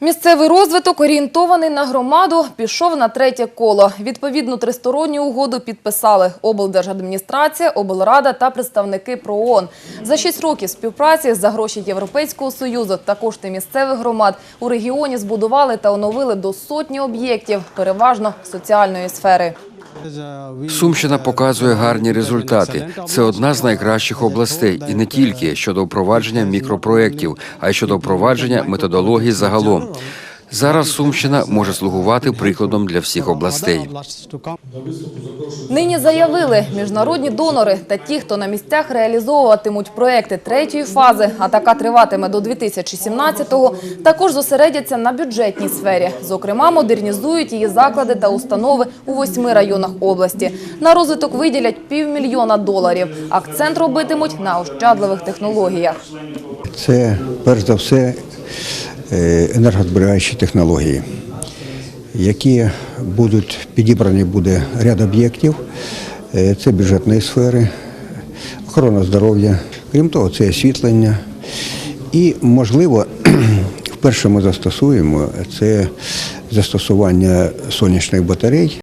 Місцевий розвиток, орієнтований на громаду, пішов на третє коло. Відповідну тристоронню угоду підписали облдержадміністрація, облрада та представники ПРООН. За шість років співпраці за гроші Європейського Союзу та кошти місцевих громад у регіоні збудували та оновили до сотні об'єктів, переважно соціальної сфери. Сумщина показує гарні результати. Це одна з найкращих областей, і не тільки щодо впровадження мікропроєктів, а й щодо впровадження методології загалом. Зараз Сумщина може слугувати прикладом для всіх областей. Нині заявили міжнародні донори та ті, хто на місцях реалізовуватимуть проекти третьої фази, а така триватиме до 2017-го, також зосередяться на бюджетній сфері. Зокрема, модернізують її заклади та установи у восьми районах області. На розвиток виділять півмільйона доларів. Акцент робитимуть на ощадливих технологіях. Це перш за все енергозберігаючі технології, які будуть підібрані буде ряд об'єктів. Е, Це бюджетної сфери, охорона здоров'я, крім того, це освітлення. І, можливо, вперше ми застосуємо це застосування сонячних батарей